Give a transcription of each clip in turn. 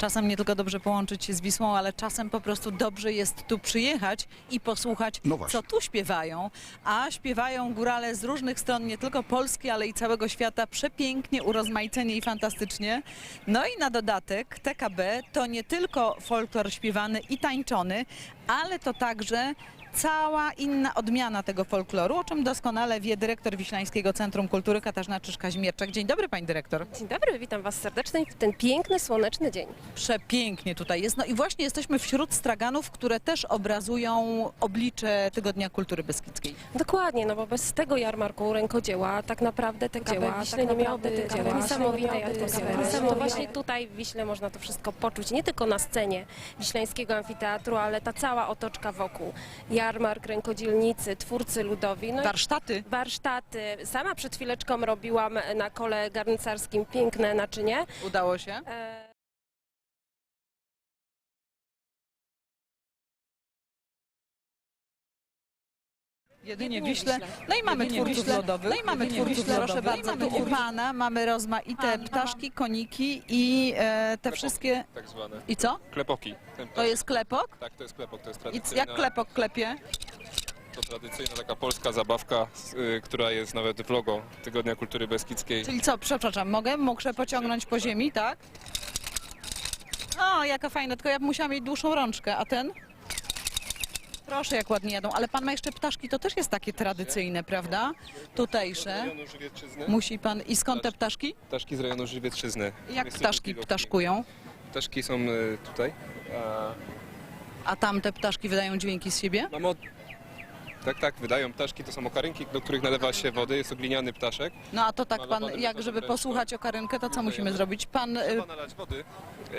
Czasem nie tylko dobrze połączyć się z Wisłą, ale czasem po prostu dobrze jest tu przyjechać i posłuchać, No co tu śpiewają. A śpiewają górale z różnych stron, nie tylko Polski, ale i całego świata, przepięknie, urozmaicenie i fantastycznie. No i na dodatek TKB to nie tylko folklor śpiewany i tańczony, ale to także cała inna odmiana tego folkloru, o czym doskonale wie dyrektor Wiślańskiego Centrum Kultury Katarzyna Czyszka-Zmierczak. Dzień dobry Pani Dyrektor. Dzień dobry, witam Was serdecznie w ten piękny, słoneczny dzień. Przepięknie tutaj jest. No i właśnie jesteśmy wśród straganów, które też obrazują oblicze Tygodnia Kultury Beskidzkiej. Dokładnie, no bo bez tego jarmarku rękodzieła tak naprawdę te dzieła tak Wiśle nie miałoby dzieła, niesamowitej atmosfery. Niesamowite. Właśnie tutaj w Wiśle można to wszystko poczuć, nie tylko na scenie Wiślańskiego Amfiteatru, ale ta cała otoczka wokół. Jarmark, rękodzielnicy, twórcy ludowi, no Warsztaty. warsztaty. Sama przed chwileczką robiłam na kole garncarskim piękne naczynie. Udało się. E, Jedynie Wiśle. No i mamy Jedynie twórców Wiśle. lodowych. No i mamy Jedynie twórców Wiśle. Proszę bardzo, tu u Pana mamy rozmaite ptaszki, koniki i e, te wszystkie... tak zwane. I co? Klepoki. Ten To ptak. jest klepok? Tak, to jest klepok, to jest I tradycyjna, jak klepok klepie? to tradycyjna taka polska zabawka, s- y, która jest nawet w logo Tygodnia Kultury Beskidzkiej. Czyli co, przepraszam, mogę? Muszę pociągnąć po ziemi, tak? O, jaka fajna, tylko ja bym musiała mieć dłuższą rączkę, a ten? Proszę, jak ładnie jadą, ale pan ma jeszcze ptaszki, to też jest takie tradycyjne, prawda? Tutejsze. rejonu Żywiecczyzny. Musi pan... I skąd te ptaszki? Ptaszki z rejonu Żywiecczyzny. Jak ptaszki ptaszkują? Ptaszki są y, tutaj. A A tamte ptaszki wydają dźwięki z siebie? mamy od... Tak, tak, wydają ptaszki, to są okarynki, do których nalewa się wody, jest to gliniany ptaszek. No a to tak pan, Malowany jak żeby ręczną. posłuchać okarynkę, to co musimy zrobić? Pan... y, Trzeba nalać wody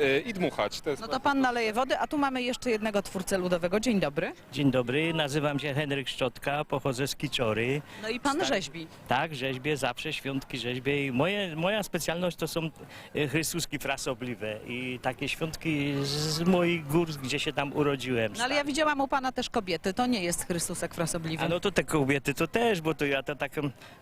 y, i dmuchać. To jest No to pan naleje wody, a tu mamy jeszcze jednego twórcę ludowego. Dzień dobry. Dzień dobry, nazywam się Henryk Szczotka, pochodzę z Kiczory. No i pan rzeźbi. Tak, rzeźbię, zawsze świątki rzeźbię i moje, moja specjalność to są e, chrystuski frasobliwe i takie świątki z, z moich gór, gdzie się tam urodziłem. No ale ja widziałam u pana też kobiety, to nie jest Chrystusek frasobliwy. A no to te kobiety to też, bo to ja to tak,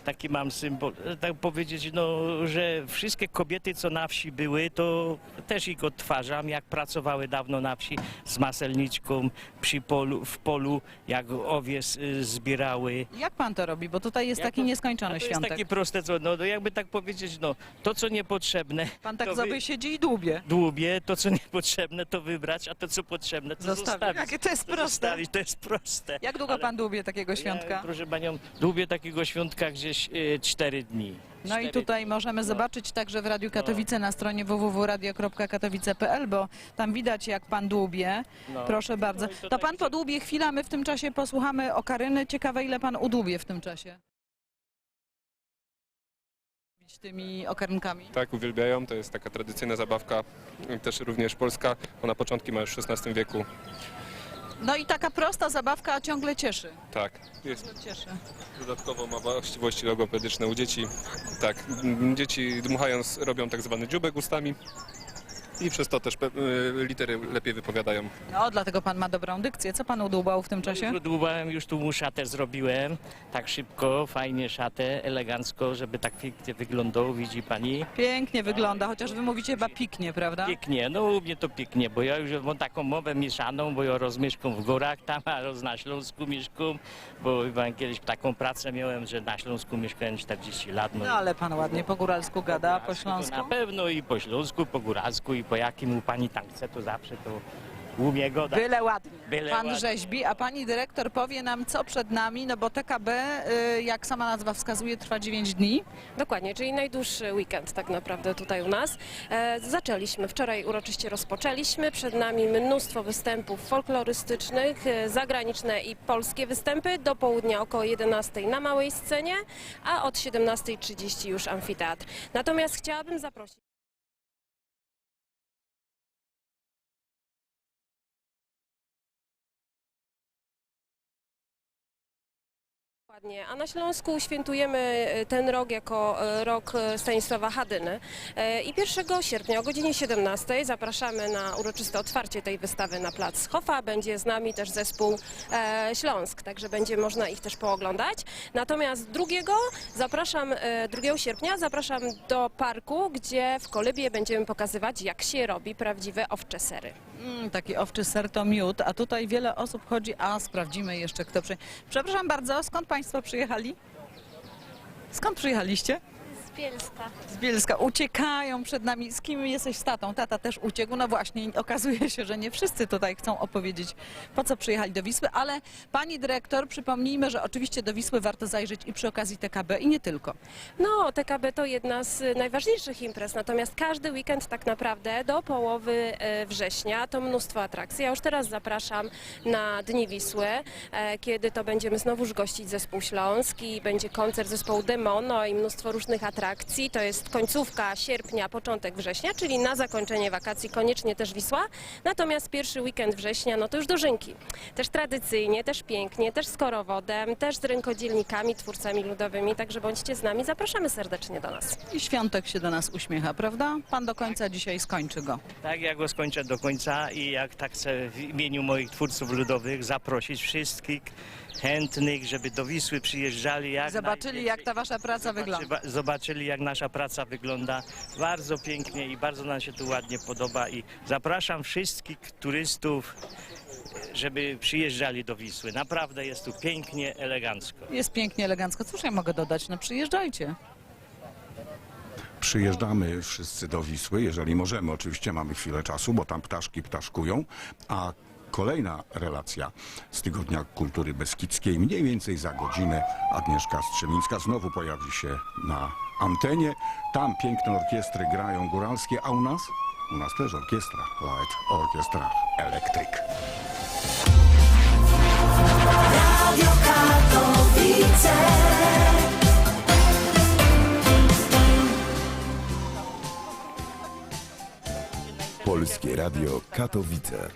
taki mam symbol, e, tak powiedzieć, no, że wszystkie kobiety, co na wsi były, to też ich odtwarzam, jak pracowały dawno na wsi z maselniczką przy polu, w polu, jak owies y, zbierały. Jak pan to robi? Bo tutaj jest Jak taki to- nieskończony to świątek. jest takie proste, co, no, no jakby tak powiedzieć, no to co niepotrzebne, Pan tak to sobie siedzi i dłubie. dłubie, to co niepotrzebne to wybrać, a to co potrzebne to Zostawić. zostawić. Jakie to jest proste. zostawić, to jest proste. Jak długo Ale pan dłubie takiego Ja, świątka? proszę panią, dłubię takiego świątka gdzieś y, cztery dni. No i Cztery tutaj dni. możemy No. zobaczyć także w Radiu Katowice na stronie www.radio.katowice.pl, bo tam widać jak pan dłubie. No. Proszę bardzo. No i to To tak, pan podłubie chwilę, a my w tym czasie posłuchamy okaryny. Ciekawe ile pan udłubie w tym czasie. tymi okarynkami. Tak, uwielbiają. To jest taka tradycyjna zabawka, też również polska. Ona początki ma już w XVI wieku. No i taka prosta zabawka ciągle cieszy. Tak, jest Cieszy. Dodatkowo ma właściwości logopedyczne u dzieci. Tak, m, dzieci dmuchając robią tak zwany dziubek ustami i przez to też y, litery lepiej wypowiadają. No, dlatego pan ma dobrą dykcję. Co pan udłubał w tym No, czasie? Już dłubałem, już tu mu szatę zrobiłem, tak szybko, fajnie szatę, elegancko, żeby tak pięknie wyglądał, widzi pani. Pięknie wygląda, chociaż wy mówicie chyba piknie, prawda? Pięknie, no u mnie to pięknie, bo ja już mam taką mowę mieszaną, bo ja rozmieszkam w górach tam, a roz na Śląsku mieszkam, bo chyba kiedyś taką pracę miałem, że na Śląsku mieszkałem 40 lat. No ale pan ładnie po góralsku gada, po góralsku śląsku. Na pewno i po śląsku, po góralsku i po jakim u pani tam chce, to zawsze to umie go dać. Byle ładnie. Byle Pan ładnie. rzeźbi, a pani dyrektor powie nam, co przed nami, no bo TKB, y, jak sama nazwa wskazuje, trwa 9 dni. Dokładnie, czyli najdłuższy weekend tak naprawdę tutaj u nas. E, zaczęliśmy, wczoraj uroczyście rozpoczęliśmy, przed nami mnóstwo występów folklorystycznych, e, zagraniczne i polskie występy, do południa około 11 na małej scenie, a od 17.30 już amfiteatr. Natomiast chciałabym zaprosić Dokładnie, a na Śląsku świętujemy e, ten rok jako e, rok e, Stanisława Hadyny. I 1 sierpnia o godzinie 17 zapraszamy na uroczyste otwarcie tej wystawy na plac Hofa. Będzie z nami też zespół Śląsk, także będzie można ich też pooglądać. Natomiast drugiego zapraszam, e, 2 sierpnia zapraszam do parku, gdzie w Kolybie będziemy pokazywać, jak się robi prawdziwe owcze sery. Mm, taki owczy ser to miód, a tutaj wiele osób chodzi, a sprawdzimy jeszcze kto przy... Przepraszam bardzo, skąd Państwo przyjechali? Skąd przyjechaliście? Z Bielska. Z Bielska. Uciekają przed nami. Z kim jesteś z tatą? Tata też uciekł. No właśnie, okazuje się, że nie wszyscy tutaj chcą opowiedzieć, po co przyjechali do Wisły, ale pani dyrektor, przypomnijmy, że oczywiście do Wisły warto zajrzeć i przy okazji TKB i nie tylko. No, TKB to jedna z najważniejszych imprez, natomiast każdy weekend tak naprawdę do połowy e, września to mnóstwo atrakcji. Ja już teraz zapraszam na Dni Wisły, e, kiedy to będziemy znowuż gościć zespół Śląski, będzie koncert zespołu Demono i mnóstwo różnych atrakcji. To jest końcówka sierpnia, początek września, czyli na zakończenie wakacji koniecznie też Wisła. Natomiast pierwszy weekend września, no to już dożynki. Też tradycyjnie, też pięknie, też z korowodem, też z rękodzielnikami, twórcami ludowymi, także bądźcie z nami, zapraszamy serdecznie do nas. I świątek się do nas uśmiecha, prawda? Pan do końca dzisiaj skończy go. Tak, ja go skończę do końca i jak tak chcę w imieniu moich twórców ludowych zaprosić wszystkich chętnych, żeby do Wisły przyjeżdżali. Jak Zobaczyli, jak ta wasza praca wygląda. Zobaczy- Zobaczyli, jak nasza praca wygląda. Bardzo pięknie i bardzo nam się tu ładnie podoba i zapraszam wszystkich turystów, żeby przyjeżdżali do Wisły. Naprawdę jest tu pięknie, elegancko. Jest pięknie, elegancko. Cóż ja mogę dodać? No przyjeżdżajcie. Przyjeżdżamy wszyscy do Wisły, jeżeli możemy. Oczywiście mamy chwilę czasu, bo tam ptaszki ptaszkują. A kolejna relacja z Tygodnia Kultury Beskidzkiej, mniej więcej za godzinę, Agnieszka Strzemińska znowu pojawi się na antenie. Tam piękne orkiestry grają góralskie, a u nas? U nas też orkiestra, Light Orkiestra Elektryk. Radio Katowice. Polskie Radio Katowice.